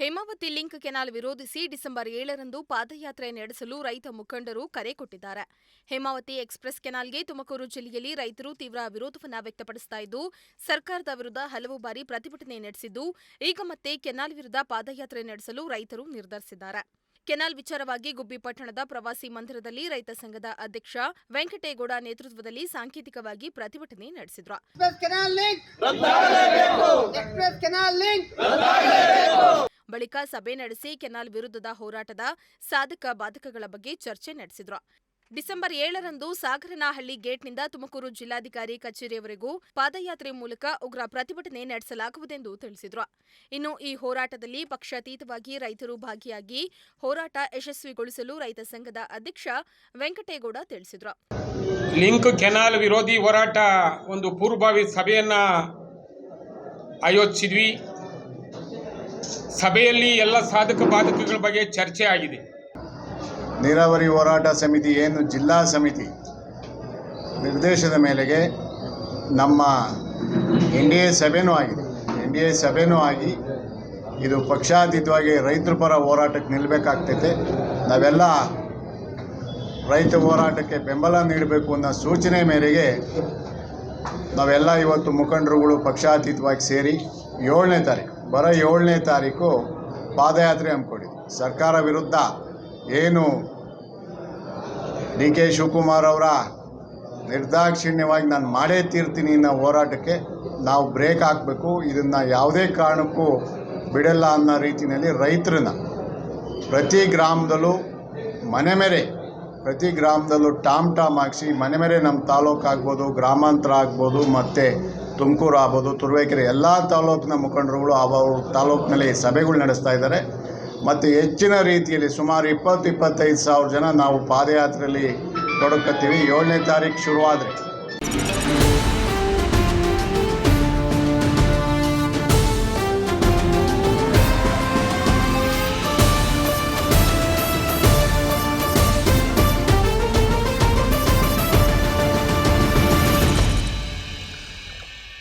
Hemavathi link canal ವಿರೋಧಿಸಿ December ಏಳರಂದು ಪಾದಯಾತ್ರೆ ನಡೆಸಲು ರೈತ ಮುಖಂಡರು ಕರೆ ಕೊಟ್ಟಿದ್ದಾರೆ. ಹೇಮಾವತಿ ಎಕ್ಸ್ಪ್ರೆಸ್ ಕೆನಾಲ್ಗೆ ತುಮಕೂರು ಜಿಲ್ಲೆಯಲ್ಲಿ ರೈತರು ತೀವ್ರ ವಿರೋಧವನ್ನು ವ್ಯಕ್ತಪಡಿಸುತ್ತಿದ್ದು ಸರ್ಕಾರದ ವಿರುದ್ಧ ಹಲವು ಬಾರಿ ಪ್ರತಿಭಟನೆ ನಡೆಸಿದ್ದು, ಈಗ ಮತ್ತೆ ಕೆನಾಲ್ ವಿರುದ್ಧ ಪಾದಯಾತ್ರೆ ನಡೆಸಲು ರೈತರು ನಿರ್ಧರಿಸಿದ್ದಾರೆ. ಕೆನಾಲ್ ವಿಚಾರವಾಗಿ ಗುಬ್ಬಿ ಪಟ್ಟಣದ ಪ್ರವಾಸಿ ಮಂದಿರದಲ್ಲಿ ರೈತ ಸಂಘದ ಅಧ್ಯಕ್ಷ ವೆಂಕಟೇಗೌಡ ನೇತೃತ್ವದಲ್ಲಿ ಸಾಂಕೇತಿಕವಾಗಿ ಪ್ರತಿಭಟನೆ ನಡೆಸಿದ್ರು. Express canal link express canal link ಬಳಿಕ ಸಭೆ ನಡೆಸಿ ಕೆನಾಲ್ ವಿರುದ್ಧದ ಹೋರಾಟದ ಸಾಧಕ ಬಾಧಕಗಳ ಬಗ್ಗೆ ಚರ್ಚೆ ನಡೆಸಿದ್ರು. ಡಿಸೆಂಬರ್ ಏಳರಂದು ಸಾಗರನಹಳ್ಳಿ ಗೇಟ್ನಿಂದ ತುಮಕೂರು ಜಿಲ್ಲಾಧಿಕಾರಿ ಕಚೇರಿಯವರೆಗೂ ಪಾದಯಾತ್ರೆ ಮೂಲಕ ಉಗ್ರ ಪ್ರತಿಭಟನೆ ನಡೆಸಲಾಗುವುದೆಂದು ತಿಳಿಸಿದರು. ಇನ್ನು ಈ ಹೋರಾಟದಲ್ಲಿ ಪಕ್ಷಾತೀತವಾಗಿ ರೈತರು ಭಾಗಿಯಾಗಿ ಹೋರಾಟ ಯಶಸ್ವಿಗೊಳಿಸಲು ರೈತ ಸಂಘದ ಅಧ್ಯಕ್ಷ ವೆಂಕಟೇಗೌಡ ತಿಳಿಸಿದರು. ಲಿಂಕ್ ಕೆನಾಲ್ ವಿರೋಧಿ ಹೋರಾಟ ಒಂದು ಪೂರ್ವಭಾವಿ ಸಭೆಯನ್ನು ಆಯೋಜಿಸಿದ್ವಿ. ಸಭೆಯಲ್ಲಿ ಎಲ್ಲ ಸಾಧಕ ಬಾಧಕಗಳ ಬಗ್ಗೆ ಚರ್ಚೆ ಆಗಿದೆ. ನೀರಾವರಿ ಹೋರಾಟ ಸಮಿತಿ ಏನು ಜಿಲ್ಲಾ ಸಮಿತಿ ನಿರ್ದೇಶದ ಮೇಲೆಗೆ ನಮ್ಮ ಎನ್ ಡಿ ಎ ಸಭೆನೂ ಆಗಿದೆ. ಎನ್ ಡಿ ಎ ಸಭೆನೂ ಆಗಿ ಇದು ಪಕ್ಷಾತೀತವಾಗಿ ರೈತರ ಪರ ಹೋರಾಟಕ್ಕೆ ನಿಲ್ಲಬೇಕಾಗ್ತೈತೆ. ನಾವೆಲ್ಲ ರೈತ ಹೋರಾಟಕ್ಕೆ ಬೆಂಬಲ ನೀಡಬೇಕು ಅನ್ನೋ ಸೂಚನೆ ಮೇರೆಗೆ ನಾವೆಲ್ಲ ಇವತ್ತು ಮುಖಂಡರುಗಳು ಪಕ್ಷಾತೀತವಾಗಿ ಸೇರಿ ಏಳನೇ ತಾರೀಕು, ಬರೋ ಏಳನೇ ತಾರೀಕು ಪಾದಯಾತ್ರೆ ಹಮ್ಮಿಕೊಂಡಿದ್ವಿ ಸರ್ಕಾರ ವಿರುದ್ಧ ಏನು? ಡಿ ಕೆ ಶಿವಕುಮಾರ್ ಅವರ ನಿರ್ದಾಕ್ಷಿಣ್ಯವಾಗಿ ನಾನು ಮಾಡೇ ತೀರ್ತೀನಿ ಅನ್ನೋ ಹೋರಾಟಕ್ಕೆ ನಾವು ಬ್ರೇಕ್ ಹಾಕಬೇಕು. ಇದನ್ನು ಯಾವುದೇ ಕಾರಣಕ್ಕೂ ಬಿಡಲ್ಲ ಅನ್ನೋ ರೀತಿಯಲ್ಲಿ ರೈತರನ್ನ ಪ್ರತಿ ಗ್ರಾಮದಲ್ಲೂ ಮನೆ ಮೇರೆ, ಪ್ರತಿ ಗ್ರಾಮದಲ್ಲೂ ಟಾಮ್ ಟಾಮ್ ಹಾಕಿಸಿ ಮನೆ ಮೇರೆ ನಮ್ಮ ತಾಲೂಕು ಆಗ್ಬೋದು, ಗ್ರಾಮಾಂತರ ಆಗ್ಬೋದು, ಮತ್ತು ತುಮಕೂರು ಆಗ್ಬೋದು, ತುರುವೇಕೆರೆ ಎಲ್ಲ ತಾಲೂಕಿನ ಮುಖಂಡರುಗಳು ಅವರು ತಾಲೂಕಿನಲ್ಲಿ ಸಭೆಗಳು ನಡೆಸ್ತಾ ಇದ್ದಾರೆ. ಮತ್ತು ಹೆಚ್ಚಿನ ರೀತಿಯಲ್ಲಿ ಸುಮಾರು ಇಪ್ಪತ್ತು ಇಪ್ಪತ್ತೈದು ಸಾವಿರ ಜನ ನಾವು ಪಾದಯಾತ್ರೆಯಲ್ಲಿ ತೊಡಕತ್ತೀವಿ. ಏಳನೇ ತಾರೀಕು ಶುರುವಾದರೆ.